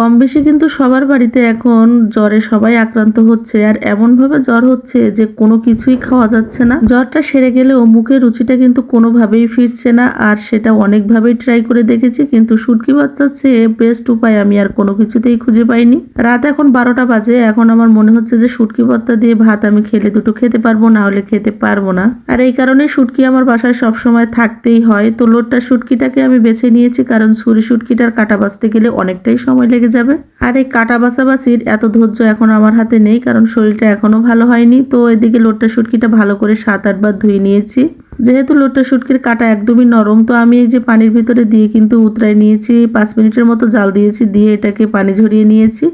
কম বেশি কিন্তু সবার বাড়িতে এখন জ্বরে সবাই আক্রান্ত হচ্ছে, আর এমনভাবে জ্বর হচ্ছে যে কোনো কিছুই খাওয়া যাচ্ছে না। জ্বরটা সেরে গেলেও মুখের রুচিটা কিন্তু কোনোভাবেই ফিরছে না, আর সেটা অনেকভাবেই ট্রাই করে দেখেছি, কিন্তু শুটকি বাচ্চার চেয়ে বেস্ট উপায় আমি আর কোনো কিছুতেই খুঁজে পাইনি। রাত এখন বারোটা বাজে, এখন আমার মনে হচ্ছে যে শুটকি ভর্তা দিয়ে ভাত আমি খেলে দুটো খেতে পারব, না হলে খেতে পারব না। আর এই কারণে শুটকি আমার বাসায় সবসময় থাকতেই হয়, তো লোটটা শুটকিটাকে আমি বেছে নিয়েছি, কারণ ছুরি শুটকিটার কাটা বাছতে গেলে অনেকটাই সময় লেগে যাবে। আর এই কাটা বাছাবাছির এত ধৈর্য এখন আমার হাতে নেই, কারণ শরীরটা এখনও ভালো হয়নি। তো এদিকে লোটটা শুটকিটা ভালো করে সাত আটবার ধুয়ে নিয়েছি। যেহেতু লোটটা শুটকির কাটা একদমই নরম, তো আমি এই যে পানির ভিতরে দিয়ে কিন্তু উতরাই নিয়েছি। পাঁচ মিনিটের মতো জাল দিয়েছি, দিয়ে এটাকে পানি ঝরিয়ে নিয়েছি।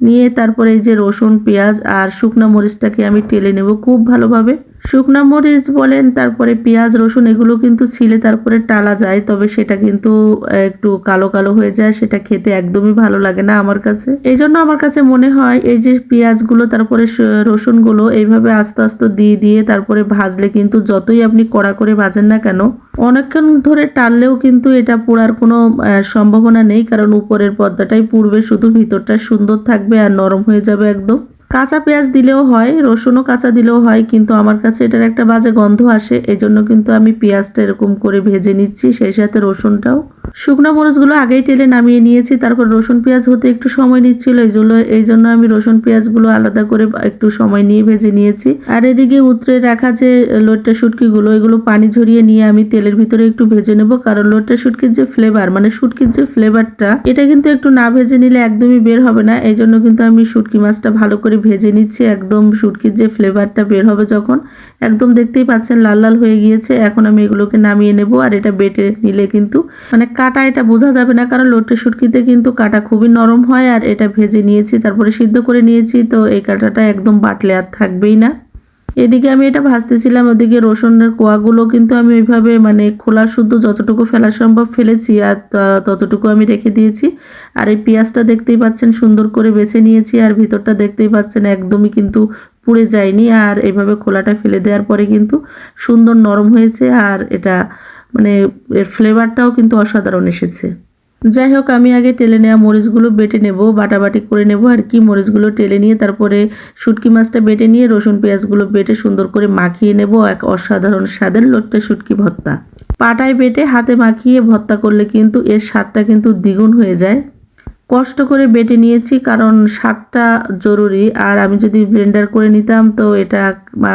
নিয়ে তারপরে এই যে রসুন, পেঁয়াজ আর শুকনো মরিচটাকে আমি টেলে নেব খুব ভালোভাবে। শুকনো মরিচ বলেন, তারপরে পেঁয়াজ, রসুন, এগুলো কিন্তু ছিলে তারপরে টালা যায়, তবে সেটা কিন্তু একটু কালো কালো হয়ে যায়, সেটা খেতে একদমই ভালো লাগে না আমার কাছে। এই জন্য আমার কাছে মনে হয়, এই যে পেঁয়াজগুলো, তারপরে রসুনগুলো, এইভাবে আস্তে আস্তে দিয়ে দিয়ে তারপরে ভাজলে কিন্তু যতই আপনি কড়া করে ভাজেন না কেন, অনেকক্ষণ ধরে টানলেও কিন্তু এটা পোড়ার কোনো সম্ভাবনা নেই, কারণ উপরের পর্দাটাই পুড়বে, শুধু ভিতরটা সুন্দর থাকবে আর নরম হয়ে যাবে একদম। কাঁচা পেঁয়াজ দিলেও হয়, রসুনও কাঁচা দিলেও হয়, কিন্তু আমার কাছে এটার একটা বাজে গন্ধ আসে এই জন্য কিন্তু আমি পেঁয়াজটা এরকম করে ভেজে নিচ্ছি, সেই সাথে রসুনটাও। শুকনো মরিচগুলো আগেই তেলে নামিয়ে নিয়েছি, তারপর রসুন পেঁয়াজ হতে একটু সময় নিচ্ছিল, এই জন্য এই জন্য আমি রসুন পেঁয়াজগুলো আলাদা করে একটু সময় নিয়ে ভেজে নিয়েছি। আর এদিকে উতরে রাখা যে লোটটা শুটকিগুলো, এগুলো পানি ঝরিয়ে নিয়ে আমি তেলের ভিতরে একটু ভেজে নেব, কারণ লোটটা শুটকির যে ফ্লেভার মানে শুটকির যে ফ্লেভারটা এটা কিন্তু একটু না ভেজে নিলে একদমই বের হবে না, এই জন্য কিন্তু আমি শুটকি মাছটা ভালো করে ভেজে নিচ্ছি, একদম শুটকির যে ফ্লেভারটা বের হবে যখন, একদম দেখতেই পাচ্ছেন লাল লাল হয়ে গিয়েছে। এখন আমি এগুলোকে নামিয়ে নেব আর এটা বেটে নিলে কিন্তু মানে কাটা এটা বোঝা যাবে না কারণ লোটে শুটকিতে কিন্তু কাটা খুবই নরম হয় আর এটা ভেজে নিয়েছি, তারপরে সিদ্ধ করে নিয়েছি, তো এই কাটাটা একদম বাটলে আর থাকবেই না। এদিকে আমি এটা ভাজতেছিলাম, ওদিকে রসুনের কোয়াগুলো কিন্তু আমি ওইভাবে মানে খোলা শুদ্ধ যতটুকু ফেলা সম্ভব ফেলেছি আর ততটুকু আমি রেখে দিয়েছি। আর এই পেঁয়াজটা দেখতেই পাচ্ছেন সুন্দর করে বেছে নিয়েছি আর ভিতরটা দেখতেই পাচ্ছেন একদমই কিন্তু পুড়ে যায়নি আর এইভাবে খোলাটা ফেলে দেওয়ার পরে কিন্তু সুন্দর নরম হয়েছে আর এটা মানে এর ফ্লেভারটাও কিন্তু অসাধারণ এসেছে। যাই হোক, আমি আগে টেলে নেওয়া মরিচগুলো বেটে নেব, বাটাবাটি করে নেব, আর কি মরিচগুলো টেলে নিয়ে তারপরে শুটকি মাছটা বেটে নিয়ে রসুন পেঁয়াজগুলো বেটে সুন্দর করে মাখিয়ে নেব, এক অসাধারণ স্বাদের লোট্টা শুটকি ভর্তা। পাটায় বেটে হাতে মাখিয়ে ভর্তা করলে কিন্তু এর স্বাদটা কিন্তু দ্বিগুণ হয়ে যায়। কষ্ট করে বেটে নিয়েছি কারণ স্বাদটা জরুরি, আর আমি যদি ব্লেন্ডার করে নিতাম তো এটা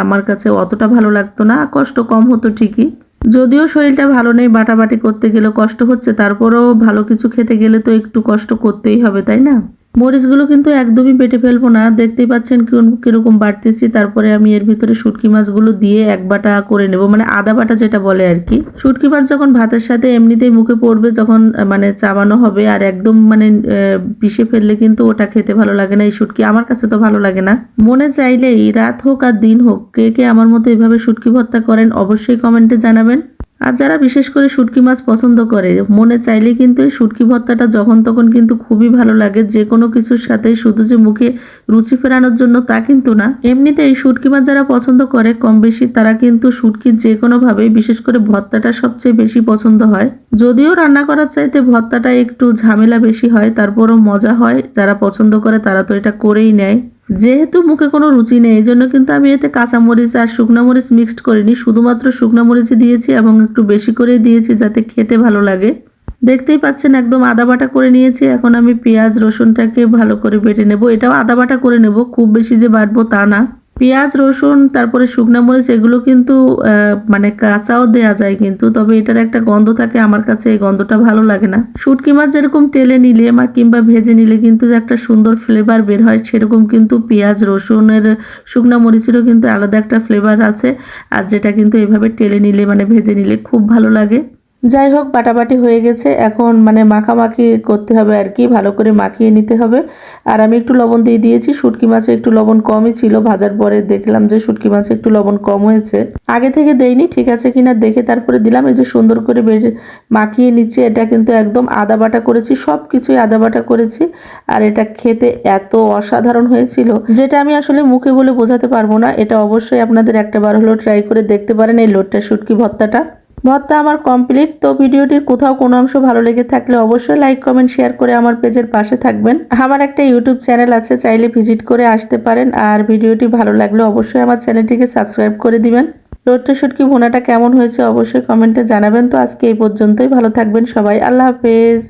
আমার কাছে অতটা ভালো লাগতো না, কষ্ট কম হতো ঠিকই। যদিও শরীরটা ভালো নেই, বাটাবাটি করতে গেলে কষ্ট হচ্ছে, তারপরেও ভালো কিছু খেতে গেলে তো একটু কষ্ট করতেই হবে, তাই না? মরিচগুলো কিন্তু একদমই পেটে ফেলব না। দেখতেই পাচ্ছেন কীরকম বাড়তেছি। তারপরে আমি এর ভিতরে শুটকি মাছগুলো দিয়ে এক বাটা করে নেব। মানে আদা বাটা যেটা বলে আর কি। শুটকি মাছ যখন ভাতের সাথে এমনিতেই মুখে পড়বে, যখন মানে চাবানো হবে আর একদম মানে পিষে ফেললে কিন্তু ওটা খেতে ভালো লাগে না। এই শুটকি আমার কাছে তো ভালো লাগে না। মনে চাইলেই রাত হোক আর দিন হোক, কে কে আমার মতো এভাবে শুটকি ভর্তা করেন অবশ্যই কমেন্টে জানাবেন। আর যারা বিশেষ করে শুটকি মাছ পছন্দ করে, মনে চাইলে কিন্তু এই শুটকি ভর্তাটা যখন তখন কিন্তু খুবই ভালো লাগে। যে কোনো কিছুর সাথে শুধু যে মুখে রুচি ফেরানোর জন্য তা কিন্তু না। এমনিতে এই শুটকি মাছ যারা পছন্দ করে, কম বেশি তারা কিন্তু শুটকি যে কোনোভাবেই বিশেষ করে ভর্তাটা সবচেয়ে বেশি পছন্দ হয়। যদিও রান্না করার চাইতে ভর্তাটা একটু ঝামেলা বেশি হয়, তারপরও মজা হয়। যারা পছন্দ করে তারা তো এটা করেই নেয়। যেহেতু মুখে কোনো রুচি নেই, এই জন্য কিন্তু আমি এতে কাঁচামরিচ আর শুকনো মরিচ মিক্সড করিনি। শুধুমাত্র শুকনো মরিচই দিয়েছি এবং একটু বেশি করে দিয়েছি যাতে খেতে ভালো লাগে। দেখতেই পাচ্ছেন একদম আদা বাটা করে নিয়েছি। এখন আমি পেঁয়াজ, রসুনটাকে ভালো করে বেটে নেব। এটাও আদা বাটা করে নেব, খুব বেশি যে বাটবো তা না। পেঁয়াজ, রসুন, তারপরে শুকনো মরিচ, এগুলো কিন্তু মানে কাঁচাও দেয়া যায় কিন্তু, তবে এটার একটা গন্ধ থাকে, আমার কাছে এই গন্ধটা ভালো লাগে না। শুটকি মাছ যেরকম তেলে নিলে বা কিংবা ভেজে নিলে কিন্তু একটা সুন্দর ফ্লেভার বের হয়, সেরকম কিন্তু পেঁয়াজ, রসুনের শুকনো মরিচেরও কিন্তু আলাদা একটা ফ্লেভার আছে, আর যেটা কিন্তু এভাবে টেলে নিলে মানে ভেজে নিলে খুব ভালো লাগে। যাই হোক বাটাবাটি হয়ে গেছে। এখন মানে মাখামাখি করতে হবে আর কি, ভালো করে মাখিয়ে নিতে হবে। আর আমি একটু লবণ দিয়ে দিয়েছি, শুটকি মাছে একটু লবণ কমই ছিল। ভাজার পরে দেখলাম যে শুটকি মাছে একটু লবণ কম হয়েছে। আগে থেকে দেইনি, ঠিক আছে কিনা দেখে তারপরে দিলাম। এই যে সুন্দর করে মাখিয়ে নিচ্ছি, এটা কিন্তু একদম আদা বাটা করেছি সব কিছুই আদা বাটা করেছি। আর এটা খেতে এত অসাধারণ হয়েছিল, যেটা আমি আসলে মুখে বলে বোঝাতে পারব না। এটা অবশ্যই আপনাদের একটা বার হলেও ট্রাই করে দেখতে পারেন এই লোটটা শুটকি ভর্তাটা। ভর্তা আমার কমপ্লিট তো ভিডিওটির কোথাও কোনো অংশ ভালো লেগে থাকলে অবশ্যই লাইক কমেন্ট শেয়ার করে আমার পেজের পাশে থাকবেন। আমার একটা ইউটিউব চ্যানেল আছে, চাইলে ভিজিট করে আসতে পারেন, আর ভিডিওটি ভালো লাগলে অবশ্যই আমার চ্যানেলটিকে সাবস্ক্রাইব করে দিবেন। লোট্টে শুটকি ভোনাটা কেমন হয়েছে অবশ্যই কমেন্টে জানাবেন। তো আজকে এই পর্যন্তই, ভালো থাকবেন সবাই, আল্লাহ হাফেজ।